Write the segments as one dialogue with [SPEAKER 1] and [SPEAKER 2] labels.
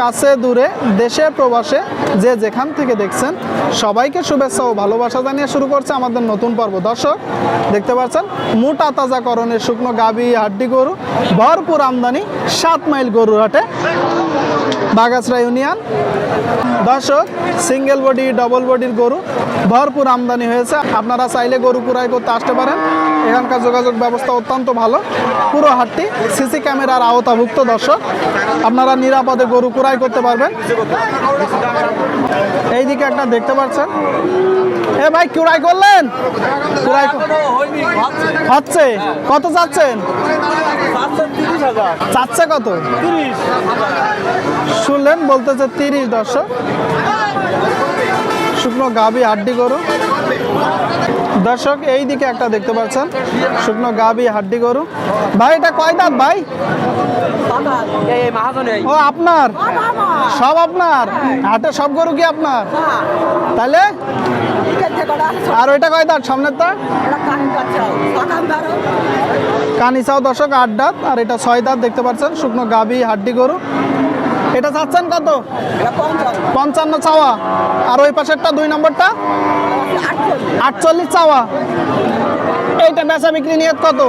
[SPEAKER 1] কাছে, দূরে, দেশে, প্রবাসে, যে যেখান থেকে দেখছেন, সবাইকে শুভেচ্ছা ও ভালোবাসা জানিয়ে শুরু করছে আমাদের নতুন পর্ব। দর্শক, দেখতে পাচ্ছেন, মোটা তাজা করণের শুকনো গাবি হাড্ডি গরু, ভরপুর আমদানি, সাত মাইল গরুর হাটে। বাগাসরা ইউনিয়ন। দর্শক সিঙ্গেল বডি ডবল বডির গরু ভরপুর আমদানি হয়েছে। আপনারা চাইলে গরু কুড়াই করতে আসতে পারেন। এখানকার যোগাযোগ ব্যবস্থা অত্যন্ত ভালো। পুরো হাটটি সিসি ক্যামেরার আওতাভুক্ত দর্শক। আপনারা নিরাপদে গরু কুড়াই করতে পারবেন। এইদিকে একটা দেখতে পাচ্ছেন। এ ভাই কুড়াই করলেন? হচ্ছে। কত চাচ্ছে কত? শুনলেন বলতেছে তিরিশ দর্শক। শুকনো গাবি হাড্ডি গরু। দর্শক এই দিকে একটা দেখতে পাচ্ছেন। শুকনো গাবি হাড্ডি গরু। ভাই এটা কয় দাঁত ভাই? ও আপনার? সব আপনার? হাটে সব গরু কি আপনার? তাহলে? আর ওইটা কয় দাঁত? সামনের দাঁত কানিসাও দর্শক আট দাঁত আর এটা ছয় দাঁত দেখতে পাচ্ছেন শুকনো গাবি হাড্ডি গরু। এটা চাচ্ছেন কত? পঞ্চান্ন। চাওয়া। আর ওই পাশেরটা দুই নম্বরটা? আটচল্লিশ চাওয়া। এইটা বেচা বিক্রি নিয়ে কত?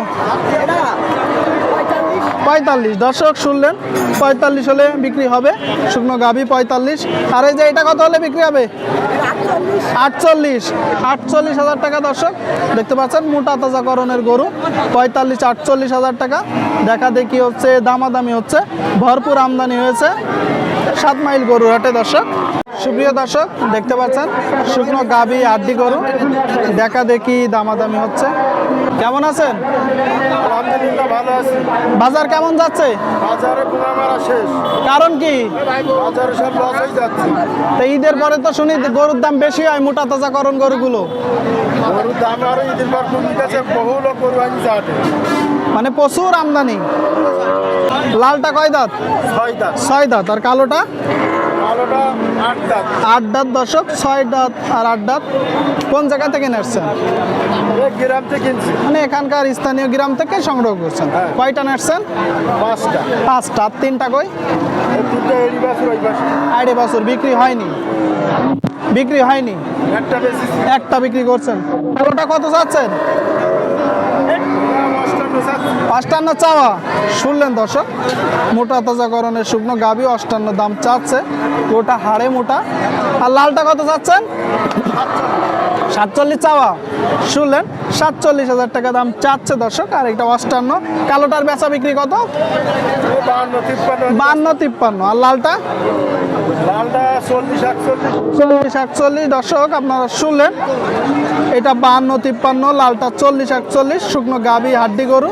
[SPEAKER 1] পঁয়তাল্লিশ। দর্শক শুনলেন, পঁয়তাল্লিশ হলে বিক্রি হবে। শুকনো গাভি পঁয়তাল্লিশ। আর এই যে এটা কত হলে বিক্রি হবে? আটচল্লিশ। আটচল্লিশ হাজার টাকা দর্শক। দেখতে পাচ্ছেন, মোটা তাজাকরণের গরু। পঁয়তাল্লিশ, আটচল্লিশ হাজার টাকা। দেখা দেখি হচ্ছে, দামাদামি হচ্ছে। ভরপুর আমদানি হয়েছে। সাত মাইল গরু হাটে দর্শক। সুপ্রিয় দর্শক দেখতে পাচ্ছেন শুকনো গাভি আড্ডি গরু দেখা দেখি দামাদামি হচ্ছে। কেমন আছেন?
[SPEAKER 2] আলহামদুলিল্লাহ ভালো আছি।
[SPEAKER 1] বাজার কেমন যাচ্ছে?
[SPEAKER 2] বাজারে শেষ।
[SPEAKER 1] কারণ কি?
[SPEAKER 2] বাজারে সব লস হয়ে যাচ্ছে।
[SPEAKER 1] তো ঈদের পরে তো শুনি গরুর দাম বেশি হয় মোটা তাজাকরণ গরুগুলো।
[SPEAKER 2] গরুর দাম আরও ঈদের পর কমে গেছে বহু লোক গরু আনছে
[SPEAKER 1] মানে প্রচুর আমদানি। লালটা কয় দাঁত?
[SPEAKER 2] ছয় দাঁত।
[SPEAKER 1] ছয় দাঁত আর কালোটা?
[SPEAKER 2] আট দাঁত।
[SPEAKER 1] দশক ছয় দাঁত আর আট দাঁত। কোন জায়গা থেকে নেসছেন
[SPEAKER 2] এক গ্রাম থেকে
[SPEAKER 1] মানে এখানকার স্থানীয় গ্রাম থেকে সংগ্রহ করছেন।
[SPEAKER 2] হ্যাঁ।
[SPEAKER 1] কয়টা নেসছেন
[SPEAKER 2] পাঁচটা।
[SPEAKER 1] পাঁচটা। আর তিনটা কই?
[SPEAKER 2] এড়ি বাছুর
[SPEAKER 1] বিক্রি হয়নি? বিক্রি হয়নি?
[SPEAKER 2] একটা
[SPEAKER 1] বিক্রি করছেন। কালোটা কত চাচ্ছেন?
[SPEAKER 2] অষ্টান্ন
[SPEAKER 1] চাওয়া। শুনলেন দর্শক, মোটা তাজাকরণের শুকনো গাবি অষ্টান্ন দাম চাচ্ছে। ওটা হাড়ে মোটা। আর লালটা কত চাচ্ছেন? সাতচল্লিশ চাওয়া। শুনলেন সাতচল্লিশ হাজার টাকা দাম চাচ্ছে দর্শক আর এটা অষ্টান্ন। কালোটার বেচা বিক্রি কত? বান্ন তিপ্পান্ন। আর লালটা?
[SPEAKER 2] লালটা চল্লিশ
[SPEAKER 1] চল্লিশ একচল্লিশ। দর্শক আপনারা শুনলেন এটা বান্ন তিপ্পান্ন লালটা চল্লিশ একচল্লিশ শুকনো গাবি হাড্ডি গরু।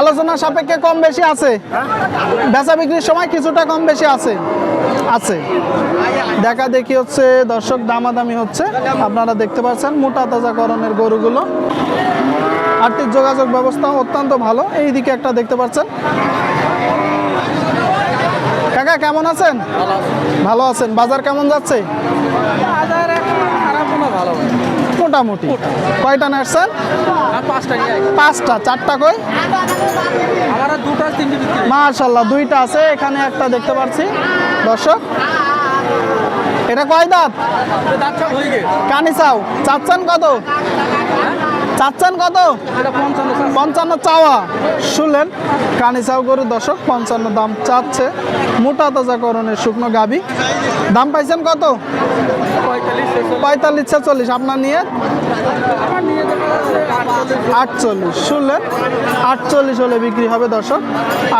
[SPEAKER 1] আলোচনা সাপেক্ষে কম বেশি আছে। বেচা বিক্রির সময় কিছুটা কম বেশি আছে। আছে। দেখা দেখি হচ্ছে দর্শক দামাদামি হচ্ছে। আপনারা দেখতে পাচ্ছেন মোটা তাজাকরণের গরুগুলো। আর্থিক যোগাযোগ ব্যবস্থা অত্যন্ত ভালো। এই দিকে একটা দেখতে পাচ্ছেন। কাকা কেমন আছেন? ভালো আছেন। বাজার কেমন যাচ্ছে? মোটামুটি। কয়টা নার্সার পাঁচটা চারটা কই? মাশাল্লাহ দুইটা আছে এখানে একটা দেখতে পাচ্ছি। দর্শক এটা কয় দাঁত? কানি চাও। চাচ্ছেন কত? চাচ্ছেন কত? পঞ্চান্ন চাওয়া। শুনলেন কানি চাও গরু দর্শক পঞ্চান্ন দাম চাচ্ছে। মোটা তাজা করণের শুকনো গাবি দাম পাইছেন কত? পঁয়তাল্লিশ ছেচল্লিশ। আপনার নিয়ে আটচল্লিশ শুনলেন? আটচল্লিশ হলে বিক্রি হবে দর্শক।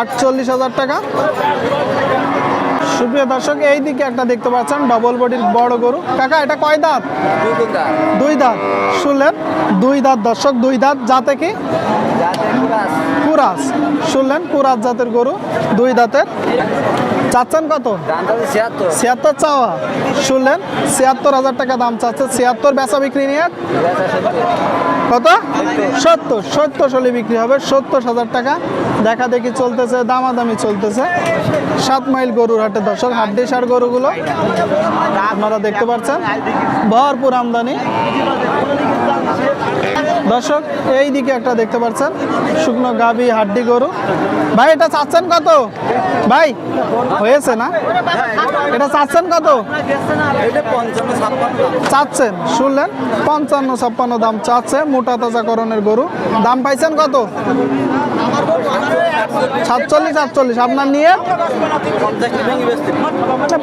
[SPEAKER 1] আটচল্লিশ হাজার টাকা। সুপ্রিয় দর্শক এই দিকে একটা দেখতে পাচ্ছেন ডবল বডির বড় গরু। কাকা এটা কয় দাঁত? দুই দাঁত। শুনলেন? দুই দাঁত দর্শক দুই দাঁত। যাতে কি? কুরাস শুনলেন? কোরাস জাতের গরু দুই দাঁতের। চাচ্ছেন কত? ছিয়াত্তর। চাওয়া। শুনলেন? ছিয়াত্তর হাজার টাকা দাম চাচ্ছে। ছিয়াত্তর বেচা বিক্রি নিয়ে কত? সত্তর। সত্তর হলে বিক্রি হবে। সত্তর হাজার টাকা দেখা দেখি চলতেছে, দামাদামি চলতেছে। সাত মাইল গরুর হাটে দর্শক সার গরুগুলো। আপনারা দেখতে পাচ্ছেন, ভরপুর আমদানি। দর্শক এই দিকে একটা দেখতে পাচ্ছেন, শুকনো গাবি হাড্ডি গরু। ভাই, এটা চাচ্ছেন কত? ভাই, হয়েছে না? এটা চাচ্ছেন কত? চাচ্ছেন, শুনলেন? পঞ্চান্ন ছাপ্পান্ন দাম চাচ্ছে, মোটা তাজাকরণের গরু। দাম পাইছেন কত? সাতচল্লিশ সাতচল্লিশ আপনার নিয়ে?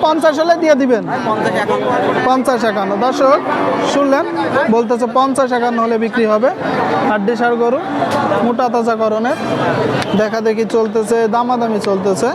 [SPEAKER 2] পঞ্চাশ
[SPEAKER 1] হলে দিয়ে দিবেন।
[SPEAKER 2] পঞ্চাশ
[SPEAKER 1] একান্ন। দর্শক, শুনলেন? বলতেছে পঞ্চাশ একান্ন হলে বিক্রি হবে। হাড্ডি সার গরু, মোটা তাজা করণের দেখা দেখি চলতেছে, দামাদামি চলতেছে।